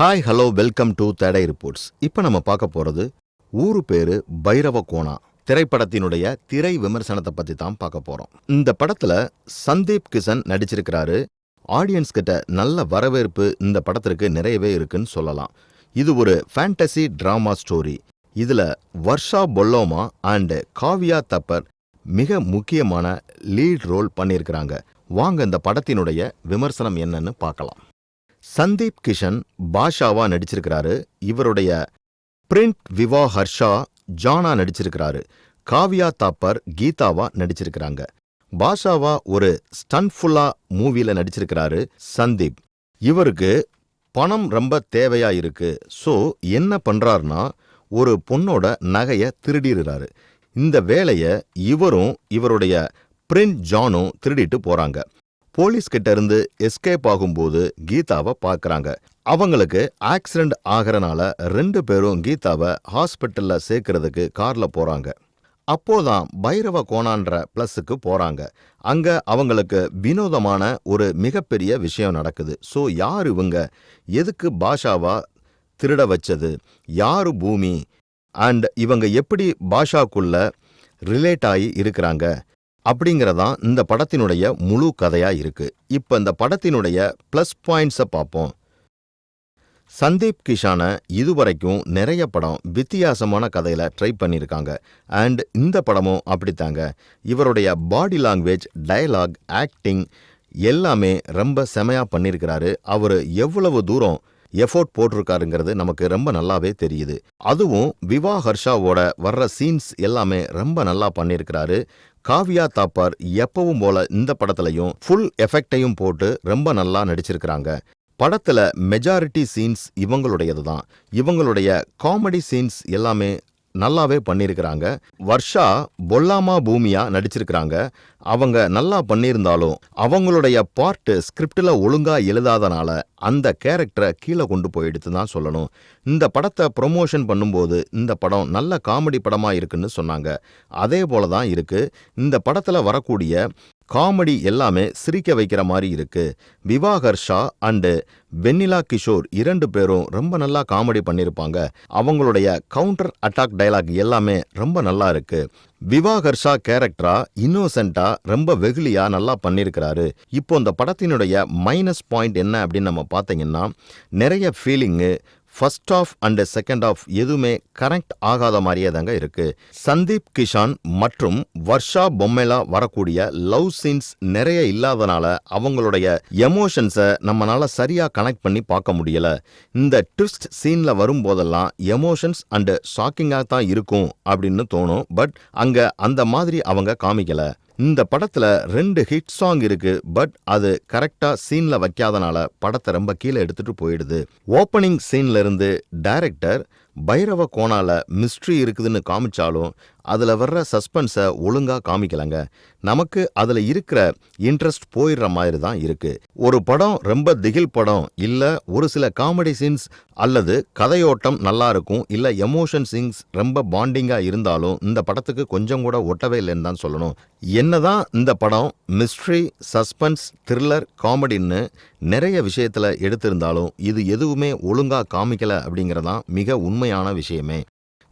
Hi hello welcome to தடை reports இப்போ நம்ம பார்க்க போறது ஊரு பேரு பைரவ கோணா திரைப்படத்தினுடைய திரை விமர்சனத்தை பத்தி தான் பார்க்க போறோம். இந்த படத்துல சந்தீப் கிஷன் நடிச்சிருக்கிறாரு. ஆடியன்ஸ் கிட்ட நல்ல வரவேற்பு இந்த படத்திற்கு நிறையவே இருக்குன்னு சொல்லலாம். இது ஒரு ஃபேண்டசி டிராமா ஸ்டோரி இதுல வர்ஷா பொல்லோமா அண்ட் காவியா தப்பர் மிக முக்கியமான லீட் ரோல் பண்ணியிருக்கிறாங்க. வாங்க இந்த படத்தினுடைய விமர்சனம் என்னன்னு பார்க்கலாம். சந்தீப் கிஷன் பாஷாவா நடிச்சிருக்கிறாரு. இவருடைய பிரிண்ட் விவா ஹர்ஷா ஜானா நடிச்சிருக்கிறாரு. காவ்யா தாப்பர் கீதாவா நடிச்சிருக்கிறாங்க. பாஷாவா ஒரு ஸ்டன்ஃபுல்லா மூவில நடிச்சிருக்கிறாரு சந்தீப். இவருக்கு பணம் ரொம்ப தேவையா இருக்கு. ஸோ என்ன பண்றாருன்னா ஒரு பொண்ணோட நகைய திருடிடுறாரு. இந்த வேலைய இவரும் இவருடைய பிரிண்ட் ஜானும் திருடிட்டு போறாங்க. போலீஸ் கிட்ட இருந்து எஸ்கேப் ஆகும்போது கீதாவை பார்க்கறாங்க. அவங்களுக்கு ஆக்சிடென்ட் ஆகிறனால ரெண்டு பேரும் கீதாவை ஹாஸ்பிட்டல்ல சேர்க்கறதுக்கு கார்ல போறாங்க. அப்போதான் பைரவ கோணான்ற பிளஸுக்கு போறாங்க. அங்க அவங்களுக்கு வினோதமான ஒரு மிகப்பெரிய விஷயம் நடக்குது. ஸோ யார் இவங்க? எதுக்கு பாஷாவா திருட வச்சது? யாரு பூமி? அண்ட் இவங்க எப்படி பாஷாக்குள்ள ரிலேட் ஆகி இருக்கிறாங்க? அப்படிங்கிறதான் இந்த படத்தினுடைய முழு கதையா இருக்கு. இப்போ இந்த படத்தினுடைய ப்ளஸ் பாயிண்ட்ஸை பார்ப்போம் சந்தீப் கிஷான இதுவரைக்கும் நிறைய படம் வித்தியாசமான கதையில ட்ரை பண்ணியிருக்காங்க அண்ட் இந்த படமும் அப்படித்தாங்க. இவருடைய பாடி லாங்குவேஜ் டயலாக் ஆக்டிங் எல்லாமே ரொம்ப செமையா பண்ணியிருக்கிறாரு அவர் எவ்வளவு தூரம் எஃபோர்ட் போட்டிருக்காருங்கிறது நமக்கு ரொம்ப நல்லாவே தெரியுது. அதுவும் விவா ஹர்ஷாவோட வர்ற சீன்ஸ் எல்லாமே ரொம்ப நல்லா பண்ணியிருக்கிறாரு காவியா தாப்பர் எப்பவும் போல இந்த படத்துலையும் ஃபுல் எஃபெக்டையும் போட்டு ரொம்ப நல்லா நடிச்சிருக்கிறாங்க. படத்துல மெஜாரிட்டி சீன்ஸ் இவங்களுடையது தான் இவங்களுடைய காமெடி சீன்ஸ் எல்லாமே நல்லாவே பண்ணியிருக்கிறாங்க வர்ஷா பொல்லாமா பூமியா நடிச்சிருக்கிறாங்க. அவங்க நல்லா பண்ணியிருந்தாலும் அவங்களுடைய பார்ட்டு ஸ்கிரிப்டில் ஒழுங்காக எழுதாதனால அந்த கேரக்டரை கீழே கொண்டு போயிடுத்து தான் சொல்லணும். இந்த படத்தை ப்ரொமோஷன் பண்ணும்போது இந்த படம் நல்ல காமெடி படமாக இருக்குன்னு சொன்னாங்க. அதே போல தான் இருக்குது இந்த படத்தில் வரக்கூடிய காமெடி எல்லாமே சிரிக்க வைக்கிற மாதிரி இருக்கு. விவாகர்ஷா அண்டு வெண்ணிலா கிஷோர் இரண்டு பேரும் ரொம்ப நல்லா காமெடி பண்ணியிருப்பாங்க அவங்களுடைய கவுண்டர் அட்டாக் டயலாக் எல்லாமே ரொம்ப நல்லா இருக்கு. விவாகர்ஷா கேரக்டரா இன்னோசென்ட்டா ரொம்ப வெகுளியா நல்லா பண்ணியிருக்கிறாரு இப்போ இந்த படத்தினுடைய மைனஸ் பாயிண்ட் என்ன அப்படின்னு நம்ம பார்த்தீங்கன்னா நிறைய feeling first half and second half எதுவுமே கனெக்ட் ஆகாத மாதிரியே தாங்க இருக்கு. சந்தீப் கிஷான் மற்றும் வர்ஷா பொம்மைலா வரக்கூடிய லவ் சீன்ஸ் நிறைய இல்லாதனால அவங்களுடைய எமோஷன்ஸை நம்மளால சரியா கனெக்ட் பண்ணி பார்க்க முடியல. இந்த ட்விஸ்ட் சீன்ல வரும்போதெல்லாம் எமோஷன்ஸ் அண்ட் ஷாக்கிங்காக தான் இருக்கும் அப்படின்னு தோணும். பட் அங்க அந்த மாதிரி அவங்க காமிக்கல. இந்த படத்துல ரெண்டு ஹிட் சாங் இருக்கு பட் அது கரெக்டா சீன்ல வைக்காதனால படத்தை ரொம்ப கீழே எடுத்துட்டு போயிடுது. ஓப்பனிங் சீன்ல இருந்து டைரக்டர் பைரவ கோணால மிஸ்ட்ரி இருக்குதுன்னு காமிச்சாலும் அதுல வர்ற சஸ்பென்ஸை ஒழுங்கா காமிக்கலங்க. நமக்கு அதுல இருக்கிற இன்ட்ரெஸ்ட் போயிடுற மாதிரி தான் இருக்கு. ஒரு படம் ரொம்ப திகில் படம் இல்ல ஒரு சில காமெடி சீன்ஸ் அல்லது கதையோட்டம் நல்லா இருக்கும் இல்ல எமோஷன் சீன்ஸ் ரொம்ப பாண்டிங்கா இருந்தாலும் இந்த படத்துக்கு கொஞ்சம் கூட ஒட்டவே இல்லைன்னு தான் சொல்லணும். என்னதான் இந்த படம் மிஸ்ட்ரி சஸ்பென்ஸ் த்ரில்லர் காமெடின்னு நிறைய விஷயத்துல எடுத்திருந்தாலும் இது எதுவுமே ஒழுங்கா காமிக்கல அப்படிங்கிறதான் மிக உண்மை உண்மையான விஷயமே.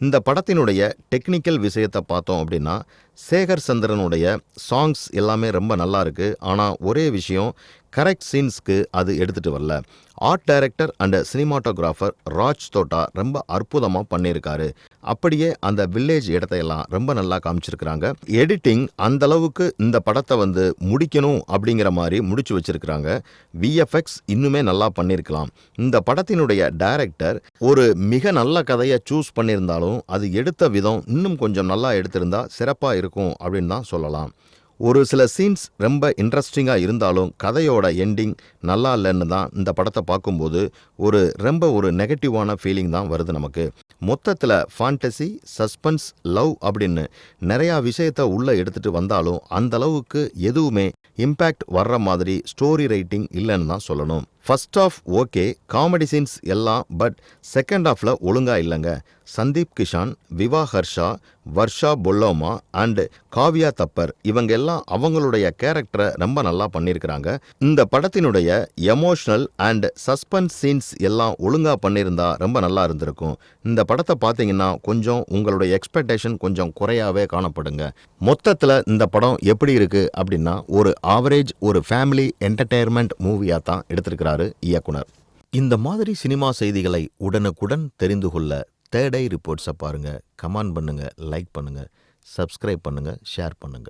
இந்த படத்தினுடைய டெக்னிக்கல் விஷயத்தை பார்த்தோம் அப்படின்னா சேகர் சந்திரனுடைய சாங்ஸ் எல்லாமே ரொம்ப நல்லா இருக்கு. ஆனால் ஒரே விஷயம் கரெக்ட் சீன்ஸ்க்கு அது எடுத்துட்டு வரல. Art director and cinematographer Raj Thota ரொம்ப அற்புதமாக பண்ணியிருக்காரு. அப்படியே அந்த வில்லேஜ் இடத்தையெல்லாம் ரொம்ப நல்லா காமிச்சிருக்கிறாங்க. எடிட்டிங் அந்த அளவுக்கு இந்த படத்தை வந்து முடிக்கணும் அப்படிங்கிற மாதிரி முடிச்சு வச்சிருக்கிறாங்க. விஎஃப்எக்ஸ் இன்னுமே நல்லா பண்ணியிருக்கலாம். இந்த படத்தினுடைய டைரக்டர் ஒரு மிக நல்ல கதையை சூஸ் பண்ணியிருந்தாலும் அது எடுத்த விதம் இன்னும் கொஞ்சம் நல்லா எடுத்திருந்தா சிறப்பாக இருக்கும் அப்படின்னு தான் சொல்லலாம். ஒரு சில சீன்ஸ் ரொம்ப இன்ட்ரெஸ்டிங்காக இருந்தாலும் கதையோட எண்டிங் நல்லா இல்லைன்னு தான் இந்த படத்தை பார்க்கும்போது ஒரு ரொம்ப ஒரு நெகட்டிவான ஃபீலிங் தான் வருது நமக்கு. மொத்தத்தில் ஃபாண்டசி சஸ்பென்ஸ் லவ் அப்படின்னு நிறையா விஷயத்த உள்ளே எடுத்துகிட்டு வந்தாலும் அந்தளவுக்கு எதுவுமே இம்பேக்ட் வர்ற மாதிரி ஸ்டோரி ரைட்டிங் இல்லைன்னு தான் சொல்லணும். First half okay comedy scenes எல்லாம் பட் செகண்ட் ஆஃபில் ஒழுங்காக இல்லைங்க. சந்தீப் கிஷான் விவா ஹர்ஷா வர்ஷா பொல்லோமா அண்ட் காவ்யா தப்பர் இவங்க எல்லாம் அவங்களுடைய கேரக்டரை ரொம்ப நல்லா பண்ணியிருக்கிறாங்க இந்த படத்தினுடைய எமோஷனல் அண்ட் சஸ்பென்ஸ் சீன்ஸ் எல்லாம் ஒழுங்காக பண்ணியிருந்தா ரொம்ப நல்லா இருந்திருக்கும். இந்த படத்தை பார்த்தீங்கன்னா கொஞ்சம் உங்களுடைய எக்ஸ்பெக்டேஷன் கொஞ்சம் குறையாவே காணப்படுங்க. மொத்தத்தில் இந்த படம் எப்படி இருக்குது அப்படின்னா ஒரு ஆவரேஜ் ஒரு ஃபேமிலி என்டர்டெயின்மெண்ட் மூவியாக தான் எடுத்திருக்கிறாரு. இயக்குனர். இந்த மாதிரி சினிமா செய்திகளை உடனுக்குடன் தெரிந்து கொள்ள தேர்ட் ஐ ரிப்போர்ட்ஸை பாருங்க. கமெண்ட் பண்ணுங்க லைக் பண்ணுங்க சப்ஸ்கிரைப் பண்ணுங்க ஷேர் பண்ணுங்க.